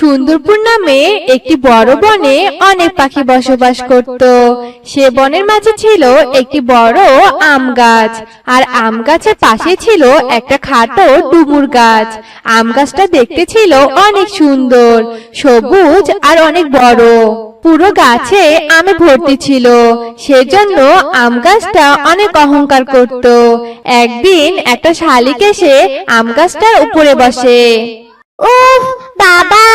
সুন্দরপুর নামে একটি বড় বনে অনেক পাখি বসবাস করত। সে বনের মাঝে ছিল একটি বড় আম গাছ। আর আম গাছের পাশে ছিল একটা খাটো ডুমুর গাছ। আম গাছটা দেখতে ছিল অনেক সুন্দর, সবুজ আর অনেক বড়। পুরো গাছে আমে ভর্তি ছিল। সেজন্য আম গাছটা অনেক অহংকার করত। একদিন একটা শালিক এসে আম গাছটার উপরে বসে। উফ! বাবা,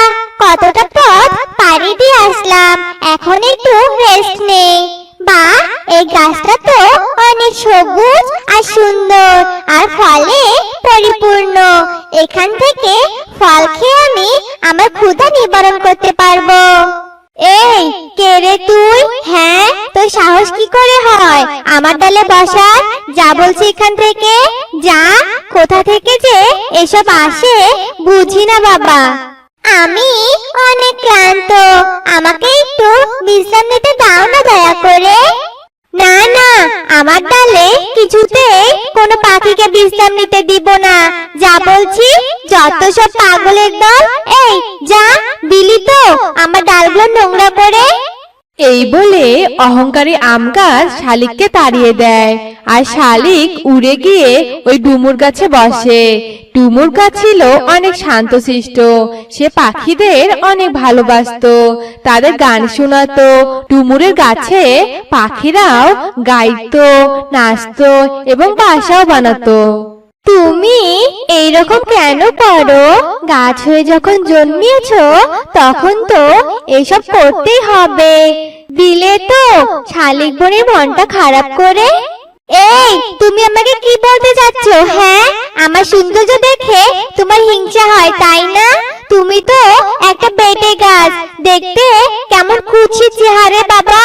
কতটা পথ পাড়ি দিয়ে আসলাম। এখন একটু রেস্ট নেই বা, এই গাছটা তো অনেক সবুজ আর সুন্দর, আর ফলে পরিপূর্ণ। এখান থেকে ফল খেয়ে আমি আমার ক্ষুধা নিবারণ করতে পারব। এই, কে রে তুই? হ্যাঁ তোর সাহস কি করে হয়? আমার ডালে বসার, যা বলছি এখান থেকে, যা, কোথা থেকে যে এসব আসে, বুঝি না বাবা। আমি অনেক ক্লান্ত। আমাকে একটু বিশ্রাম নিতে দাও না দয়া করে। না না, আমার ডালে কিছুতে কোনো পাখিকে বিশ্রাম নিতে দিব না। যা বলছি, যত সব পাগলের দল, এই, যা দিলি তো, আমার ডালগুলো নোংরা করে। এই বলে অহংকারী আম গাছ শালিককে তাড়িয়ে দেয়। আর শালিক উড়ে গিয়ে ওই ডুমুর গাছে বসে। ডুমুর গাছ ছিল অনেক শান্তশিষ্ট। সে পাখিদের অনেক ভালোবাসতো। তাদের গান শোনাতো। ডুমুরের গাছে পাখিরাও গাইতো, নাচতো এবং বাসাও বানাতো। তুমি এইরকম কেন করো? গাছ হয়ে যখন জন্মিয়েছো, তখন তো এসব করতেই হবে। দিলে তো শালিক বোনের মনটা খারাপ করে। এই, তুমি আমাকে কি বলতে যাচ্ছ হ্যাঁ? আমার সৌন্দর্য দেখে তোমার হিংসা হয়, তাই না? তুমি তো একটা বেটে গাছ। দেখতে কেমন কুচি চেহারে, বাবা।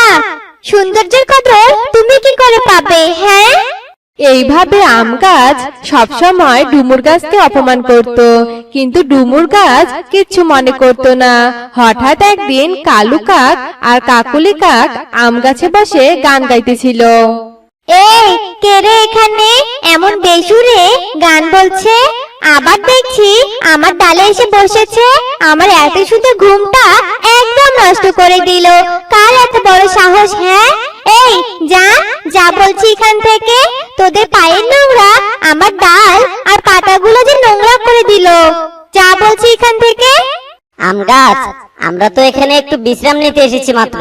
সৌন্দর্যের কদর তুমি কি করে পাবে হ্যাঁ? এইভাবে আম গাছ সবসময় ডুমুর গাছকে অপমান করত, কিন্তু ডুমুর গাছ কিচ্ছু মনে করত না। হঠাৎ একদিন কালু কাক আর কাকুলি কাক আম গাছে বসে গান গাইতেছিল। এই, কে রে এখানে? এমন বেসুরে গান বলছে। আবার দেখছি আমার ডালে এসে বসেছে। আমার এত সুন্দর ঘুমটা একদম নষ্ট করে দিল। কার এত বড় সাহস হ্যাঁ? এই যা যা বলছি এখান থেকে। তোদের পায়ের নোংরা আমার ডাল আর পাতাগুলো যে নোংরা করে দিল। যা বলছি এখান থেকে। আম গাছ আমরা তো এখানে একটু বিশ্রাম নিতে এসেছি মাত্র।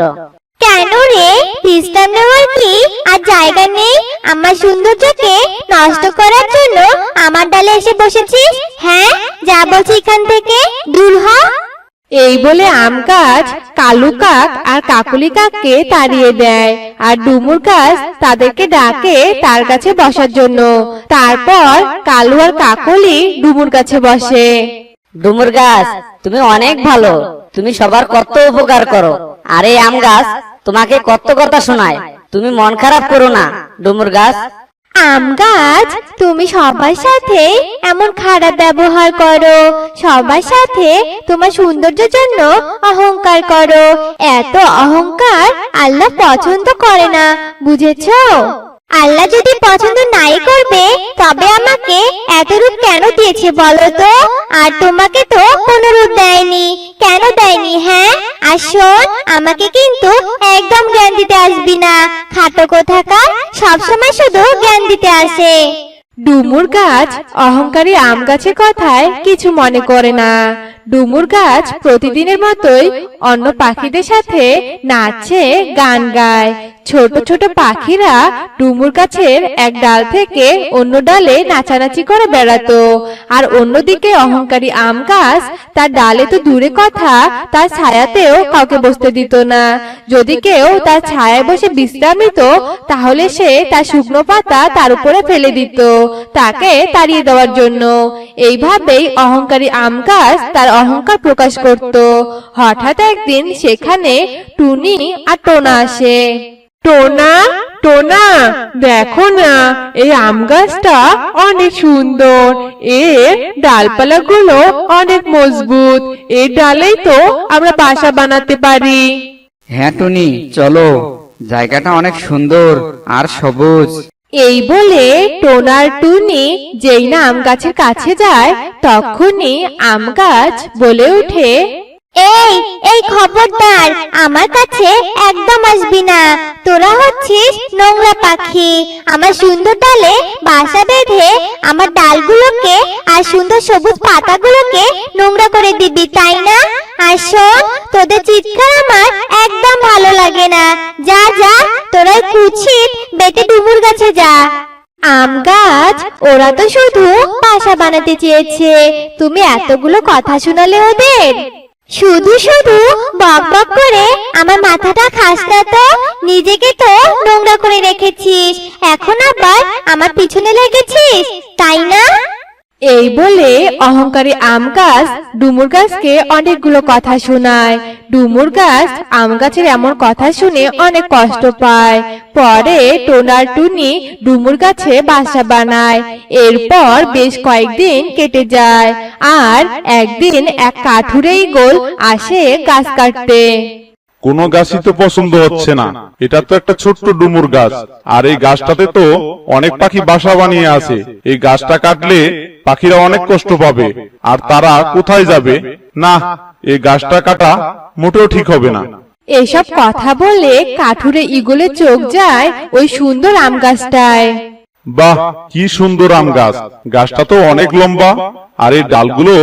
কেন রে? বিশ্রাম নেওয়ার কি? আর জায়গা নেই? আমার সৌন্দর্যকে নষ্ট করার জন্য আমার ডালে এসে বসেছিস? হ্যাঁ যা বলছি এখান থেকে। দূর হ। এই বলে আম গাছ, কালু কাক আর কাকুলি কাককে তাড়িয়ে দেয়। আর ডুমুর গাছ তাদেরকে ডাকে তার কাছে বসার জন্য। তারপর কালু আর কাকলি ডুমুর কাছে বসে। ডুমুর গাছ, তুমি অনেক ভালো। তুমি সবার কত উপকার করো। আর আম গাছ তোমাকে কত কথা শোনায়। তুমি মন খারাপ করো না। ডুমুর গাছ আম গাছ, তুমি সবার সাথে এমন খারাপ ব্যবহার করো। সবার সাথে তোমার সৌন্দর্যের জন্য অহংকার করো। এত অহংকার আল্লাহ পছন্দ করে না, বুঝেছ? আল্লাহ যদি পছন্দ নাই করবে, তবে আমাকে এত রূপ কেন দিয়েছে বলো তো? আর তোমাকে তো কোনো রূপ দেয়নি। কেন দেয়নি হ্যাঁ? আর শোন, আমাকে কিন্তু একদম জ্ঞান দিতে আসবি না। খাটো কোথাকার সবসময় শুধু জ্ঞান দিতে আসে। ডুমুর গাছ অহংকারী আম গাছের কথায় কিছু মনে করে না। ডুমুর গাছ প্রতিদিনের মতোই অন্য পাখিদের সাথে নাচে, গান গায়। ছোট ছোট পাখিরা ডুমুর গাছের এক ডাল থেকে অন্য ডালে নাচানাচি করে বেড়াতো। আর অন্যদিকে অহংকারী আম গাছ তার ডালে তো দূরে কথা তার ছায়াতেও কাউকে বসতে দিত না। যদি কেউ তার ছায়ায় বসে বিশ্রাম নিত তাহলে সে তার শুকনো পাতা তার উপরে ফেলে দিত। তাকে তাড়িয়ে দেওয়ার জন্য। এইভাবেই অহংকারী আম গাছ তার অহংকার প্রকাশ করত। হঠাৎ একদিন সেখানে টুনি আর টোনা আসে টোনা টোনা দেখো না এই আম গাছটা অনেক সুন্দর। এর ডালপালাগুলো অনেক মজবুত। এই ডালেই তো আমরা বাসা বানাতে পারি। হ্যাঁ টুনি চলো। জায়গাটা অনেক সুন্দর আর সবুজ। এই বলে টোনার টুনি যেই না আম গাছের কাছে যায় তখনই আম গাছ বলে ওঠে এই এই খবরদার, আমার কাছে একদম আসবি না। তোরা হচ্ছিস নোংরা পাখি। আমার সুন্দর ডালে বাসা বেঁধে আমার ডালগুলোকে আর সুন্দর সবুজ পাতাগুলোকে নোংরা করে দিবি, তাই না? আর শোন, তোদের চিৎকার আমার একদম ভালো লাগে না। যা যা, তোরা কুচিত বেটে ডুমুর গাছে যা। আম গাছ, ওরা তো শুধু বাসা বানাতে চেয়েছে। তুমি এতগুলো কথা শোনালে ওদের। শুধু শুধু বক বক করে আমার মাথাটা খাসটা তো নিজেকে তো নোংরা করে রেখেছিস। এখন আবার আমার পিছনে লেগেছিস, তাই না? এই বলে অহংকারী আম গাছ ডুমুর গাছকে অনেকগুলো কথা শোনায়। ডুমুর গাছ আম গাছের এমন কথা শুনে অনেক কষ্ট পায়। পরে টোনার টুনি ডুমুর গাছে বাসা বানায়। এরপর বেশ কয়েকদিন কেটে যায়। আর একদিন এক কাঠুরেই গোল আসে গাছ কাটতে। কোনো গাছই তো পছন্দ হচ্ছে না। এটা তো একটা ছোট্ট ডুমুর গাছ। আর এই গাছটাতে তো অনেক পাখি বাসা বানিয়ে আছে। এই গাছটা কাটলে পাখিরা অনেক কষ্ট পাবে। আর তারা কোথায় যাবে? না, এই গাছটা কাটা মোটেও ঠিক হবে না। এসব কথা বলে কাঠুরে ইগলে চোখ যায় ওই সুন্দর আম গাছটায়। বাহ, কি সুন্দর আম গাছ। গাছটা তো অনেক লম্বা, আর এই ডালগুলো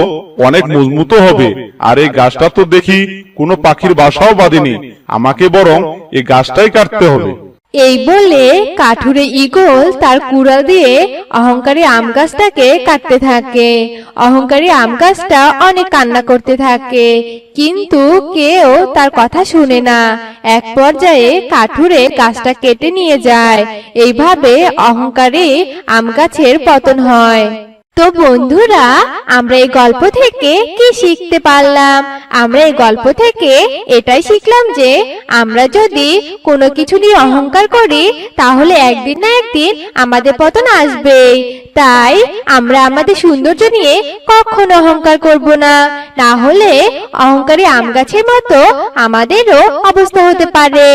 অনেক মজবুত হবে। আর এই গাছটা তো দেখি কোনো পাখির বাসাও বাঁধেনি। আমাকে বরং এই গাছটাই কাটতে হবে। এই বলে কাঠুরে ইগল তার কুড়াল দিয়ে অহংকারী আম গাছটাকে কাটতে থাকে। অহংকারী আম গাছটা অনেক কান্না করতে থাকে। কিন্তু কেউ তার কথা শুনে না। এক পর্যায়ে কাঠুরে গাছটা কেটে নিয়ে যায়। এইভাবে অহংকারী আম গাছের পতন হয়। তো বন্ধুরা, আমরা এই গল্প থেকে কি শিখতে পারলাম? আমরা এই গল্প থেকে এটাই শিখলাম যে, আমরা যদি কোনো কিছু নিয়ে অহংকার করি, তাহলে একদিন না একদিন আমাদের পতন আসবেই। তাই আমরা আমাদের সৌন্দর্য নিয়ে কখনো অহংকার করব না। না হলে অহংকারী আম গাছের মতো আমাদেরও অবস্থা হতে পারে।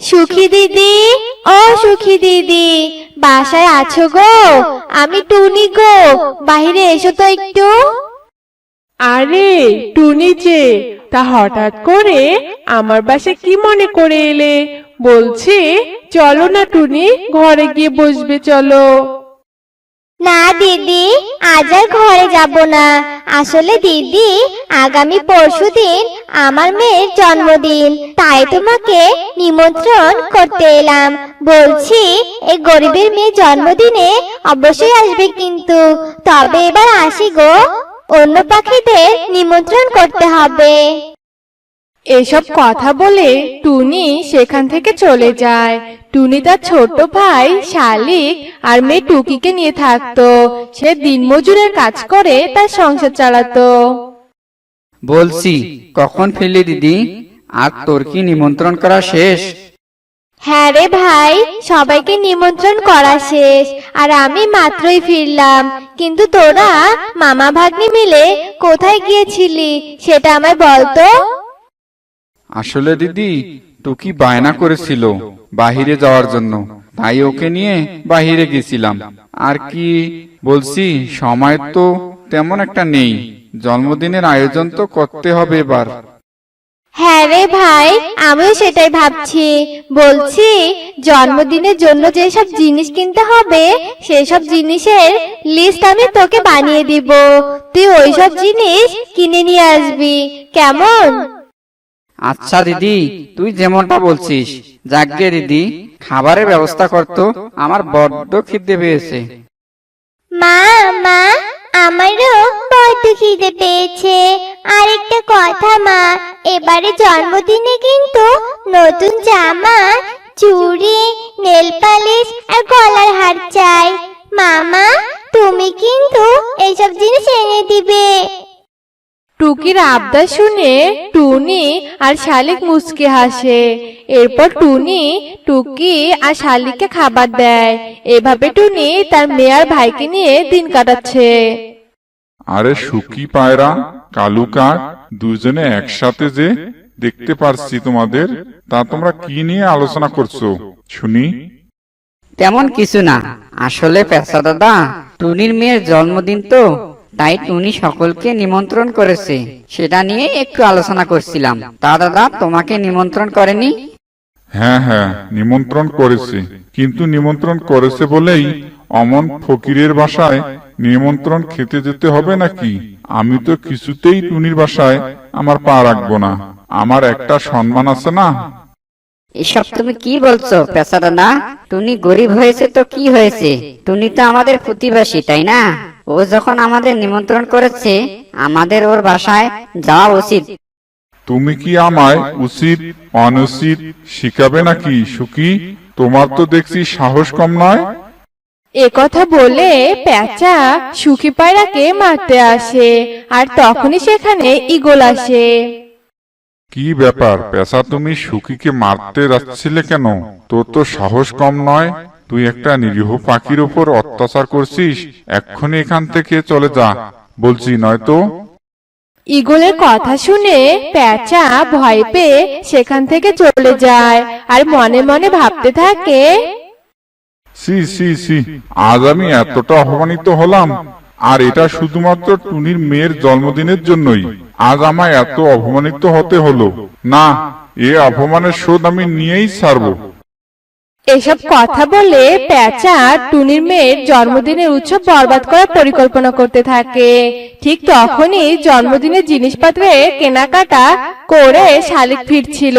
সুখী দিদি, ও সুখী দিদি, বাসায় আছো গো? আমি টুনি গো বাহিরে এসো তো একটু। আরে, টুনি যে, তা হঠাৎ করে আমার বাসায় কি মনে করে এলে? বলছে, চলো না টুনি, ঘরে গিয়ে বসবে, চলো। না, দিদি, আজ আর ঘরে যাব না। আসলে দিদি, আগামী পরশুদিন আমার মেয়ের জন্মদিন। তাই তোমাকে নিমন্ত্রণ করতে এলাম। বলছি এই গরিবের মেয়ে জন্মদিনে অবশ্যই আসবে কিন্তু। তবে এবার আসি গো। অন্য পাখিদের নিমন্ত্রণ করতে হবে। এসব কথা বলে টুনি সেখান থেকে চলে যায়। টুনি তার ছোট ভাই শালিক আর মেয়ে টুকিকে নিয়ে থাকতো। সে দিনমজুরের কাজ করে তার সংসার চালাতো। বলছি কখন ফিরলি দিদি? আর তোর কি নিমন্ত্রণ করা শেষ? হ্যাঁ রে ভাই সবাইকে নিমন্ত্রণ করা শেষ। আর আমি মাত্রই ফিরলাম। কিন্তু তোরা মামা ভাগ্নি মিলে কোথায় গিয়েছিলি? সেটা আমায় বলতো আসলে দিদি টুকি বায়না করেছিল বাহিরে যাওয়ার জন্য? তাই ওকে নিয়ে বাহিরে গেছিলাম। আর কি? বলছি, সময় তো তেমন একটা নেই। জন্মদিনের আয়োজন তো করতে হবে এবার। হ্যাঁ রে ভাই, আমিও সেটাই ভাবছি। বলছি, জন্মদিনের জন্য যেসব জিনিস কিনতে হবে, সেসব জিনিসের লিস্ট আমি তোকে বানিয়ে দিব। তুই ওইসব জিনিস কিনে নিয়ে আসবি। কেমন? আচ্ছা দিদি, তুই যেমনটা বলছিস যাকে দিদি, খাবারের ব্যবস্থা করতো, আমার বড্ড খিদে পেয়েছে। মা মা, আমারও বড্ড খিদে পেয়েছে। আর একটা কথা, মা, এবারে জন্মদিনে কিন্তু নতুন জামা, চুড়ি, নেল পালিশ আর গলার হার চাই। মামা, তুমি কিন্তু এইসব জিনিস এনে দিবে। টুকির আবদার শুনে টুনি আর শালিক মুচকে হাসে। এরপর টুনি টুকি আর শালিককে খাবার দেয়। এভাবে টুনি তার মেয়ার ভাইকে নিয়ে দিন কাটাচ্ছে। আরে সুখী পায়রা কালু কাক দুজনে একসাথে যে দেখতে পারছি তোমাদের তা তোমরা কি নিয়ে আলোচনা করছ শুনি। তেমন কিছু না। আসলে পেশা দাদা টুনির মেয়ের জন্মদিন তো তাই টুনি সকলকে নিমন্ত্রণ করেছে। সেটা নিয়ে একটু আলোচনা করছিলাম। তা দাদা তোমাকে নিমন্ত্রণ করেনি? হ্যাঁ হ্যাঁ নিমন্ত্রণ করেছে। কিন্তু নিমন্ত্রণ করেছে বলেই অমন ফকিরের বাসায় নিমন্ত্রণ খেতে যেতে হবে নাকি? আমি তো কিছুতেই টুনির বাসায় আমার পা রাখব না। আমার একটা সম্মান আছে না? এসব তুমি কি বলছো পেশা দাদা? টুনি গরিব হয়েছে তো কি হয়েছে? টুনি তো আমাদের প্রতিবেশী তাই না? ও যখন আমাদের নিমন্ত্রণ করেছে আমাদের ওর বাসায় যাওয়া উচিত। তুমি কি আমায় উচিত অনুচিত শিখাবে নাকি সুখী? তোমার তো দেখছি সাহস কম নয়। এ কথা বলে পেঁচা সুখী পায়রাকে মারতে আসে আর তখনই সেখানে ইগল আসে। কি ব্যাপার পেশা তুমি সুখীকে মারতে যাচ্ছিলে কেন? তোর তো সাহস কম নয়। তুই একটা নিরীহ পাখির ওপর অত্যাচার করছিস এক্ষুনি এখান থেকে চলে যা। বলছি নয়তো? ইগলের কথা শুনে পেঁচা ভয় পেয়ে সেখান থেকে চলে যায় আর মনে মনে ভাবতে থাকে সি সি সি আজ আমি এতটা অপমানিত হলাম। আর এটা শুধুমাত্র টুনির মেয়ের জন্মদিনের জন্যই। আজ আমায় এত অপমানিত হতে হলো। না এ অপমানের শোধ আমি নিয়েই ছাড়বো। এসব কথা বলে পেঁচা টুনির মেয়ের জন্মদিনের উৎসব বরবাদ করার পরিকল্পনা করতে থাকে। ঠিক তখনই জন্মদিনের জিনিসপত্রে কেনাকাটা করে শালিক ফিরছিল।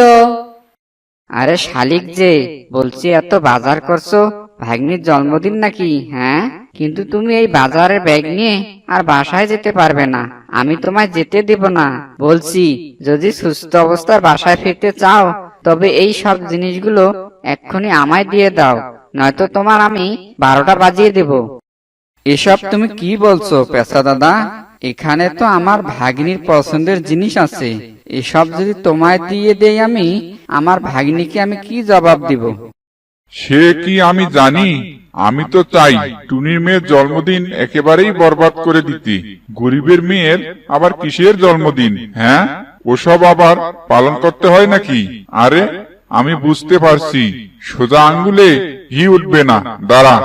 আরে শালিক যে, বলছি এত বাজার করছ? ভাগ্নির জন্মদিন নাকি হ্যাঁ? কিন্তু তুমি এই বাজারের ব্যাগ নিয়ে আর বাসায় যেতে পারবে না। আমি তোমায় যেতে দেব না। বলছি, যদি সুস্থ অবস্থার বাসায় ফিরতে চাও, তবে এই সব জিনিসগুলো এক্ষুনি আমায় দিয়ে দাও নয়তো তোমার আমি বারোটা বাজিয়ে দেব। এসব তুমি কি বলছো পেশা দাদা? এখানে তো আমার ভাগ্নির পছন্দের জিনিস আছে। এসব যদি তোমায় দিয়ে দেই আমি আমার ভাগ্নিকে আমি কি জবাব দিব? সে কি আমি জানি? আমি তো চাই টুনির মেয়ের জন্মদিন একেবারেই বরবাদ করে দিতে। গরিবের মেয়ের আবার কিসের জন্মদিন হ্যাঁ? ওসব আবার পালন করতে হয় নাকি? আরে আমি বুঝতে পারছি। সোজা আঙ্গুলে হি উঠবে না। দাঁড়া।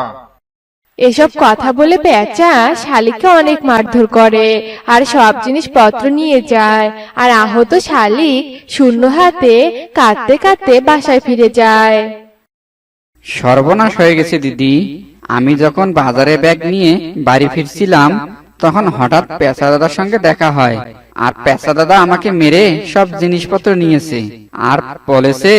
এসব কথা বলে পেঁচা শালিকে অনেক মারধর করে আর সব জিনিসপত্র নিয়ে যায় আর আহত শালিক শূন্য হাতে কাঁদতে কাঁদতে বাসায় ফিরে যায়। সর্বনাশ হয়ে গেছে দিদি। আমি যখন বাজারে ব্যাগ নিয়ে বাড়ি ফিরছিলাম তখন হঠাৎ পেশা দাদার সঙ্গে দেখা হয়। আর পেশা দাদা আমাকে মেরে সব জিনিসপত্র নিয়েছে। আর বলেছে,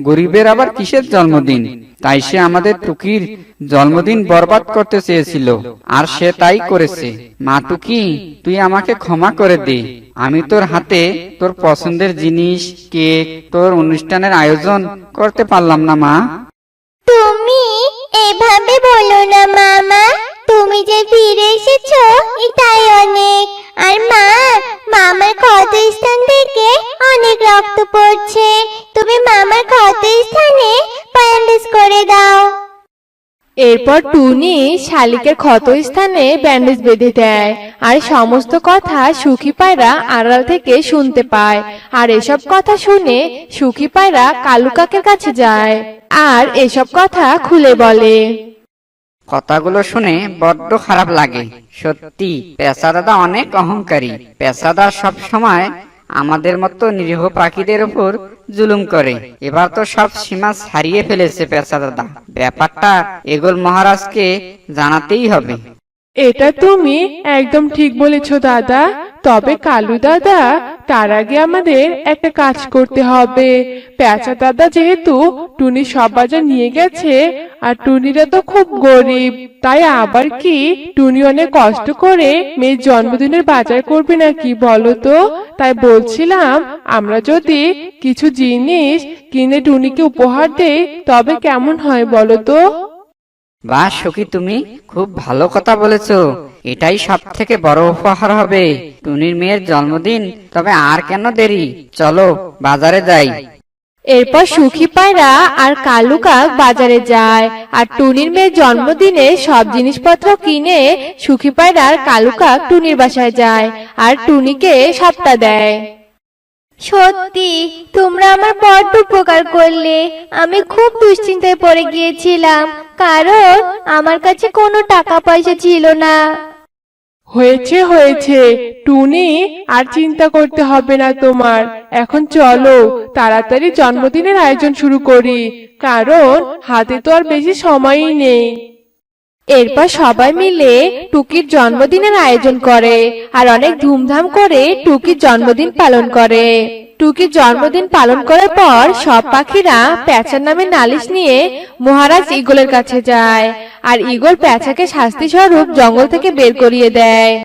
গরিবের আবার কিসের জন্মদিন? তাই সে আমাদের টুকির জন্মদিন বরবাদ করতে চেয়েছিল। আর সে তাই করেছে। মা টুকি, তুই আমাকে ক্ষমা করে দে। আমি তোর হাতে তোর পছন্দের জিনিস, কেক, তোর অনুষ্ঠানের আয়োজন করতে পারলাম না মা। তুমি এভাবে বলো না মামা। তুমি যে ফিরে এসেছ, এটাই অনেক। আর মা মামার ক্ষত স্থান থেকে অনেক রক্ত পড়ছে। তুমি মামার ক্ষত স্থানে ব্যান্ডেজ করে দাও। এরপর টুনি শালিকের ক্ষত স্থানে ব্যান্ডেজ বেঁধে দেয়। আর সমস্ত কথা সুখী পায়রা আড়াল থেকে শুনতে পায়। আর এসব কথা শুনে সুখী পায়রা কালু কাকের কাছে যায়। আর এসব কথা খুলে বলে। কথাগুলো শুনে বড্ড খারাপ লাগে। সত্যি পেশা দাদা অনেক অহংকারী। পেশাদার সব সময় আমাদের মতো নিরীহ পাখিদের উপর জুলুম করে। এবার তো সব সীমা ছাড়িয়ে ফেলেছে পেশাদাদা ব্যাপারটা এগোল মহারাজকে জানাতেই হবে। এটা তুমি একদম ঠিক বলেছ, দাদা। তবে কালু দাদা, তার আগে আমাদের একটা কাজ করতে হবে। পেঁচা দাদা যেহেতু টুনি সব বাজার নিয়ে গেছে, আর টুনিরা তো খুব গরিব, তাই আবার কি টুনি অনেক কষ্ট করে মেয়ের জন্মদিনের বাজার করবে নাকি বলো তো? তাই বলছিলাম, আমরা যদি কিছু জিনিস কিনে টুনিকে উপহার দেই, তবে কেমন হয় বলো তো? বাহ সখী, তুমি খুব ভালো কথা বলেছ। এটাই সব থেকে বড় উপহার হবে। টুনির মেয়ের জন্মদিন, তবে আর কেন দেরি? চলো, বাজারে যাই। এরপর সুখী পায়রা আর কালু কাক বাজারে যায়। আর টুনির মেয়ের জন্মদিনে সব জিনিসপত্র কিনে সুখী পায়রা আর কালু কাক টুনির বাসায় যায়। আর টুনিকে সবটা দেয়। সত্যি, তোমরা আমার বড্ড উপকার করলে। আমি খুব দুশ্চিন্তায় পড়ে গিয়েছিলাম, কারণ আমার কাছে কোনো টাকা পয়সা ছিল না। হয়েছে হয়েছে। টুনি, আর চিন্তা করতে হবে না তোমার। এখন চলো, তাড়াতাড়ি জন্মদিনের আয়োজন শুরু করি, কারণ হাতে তো আর বেশি সময়ই নেই। এরপর সবাই মিলে টুকির জন্মদিনের আয়োজন করে আর অনেক ধুমধাম করে টুকির জন্মদিন পালন করে। টুকির জন্মদিন পালন করার পর সব পাখিরা প্যাঁচার নামে নালিশ নিয়ে মহারাজ ইগলের কাছে যায় আর ইগল প্যাঁচাকে শাস্তি স্বরূপ জঙ্গল থেকে বের করিয়ে দেয়।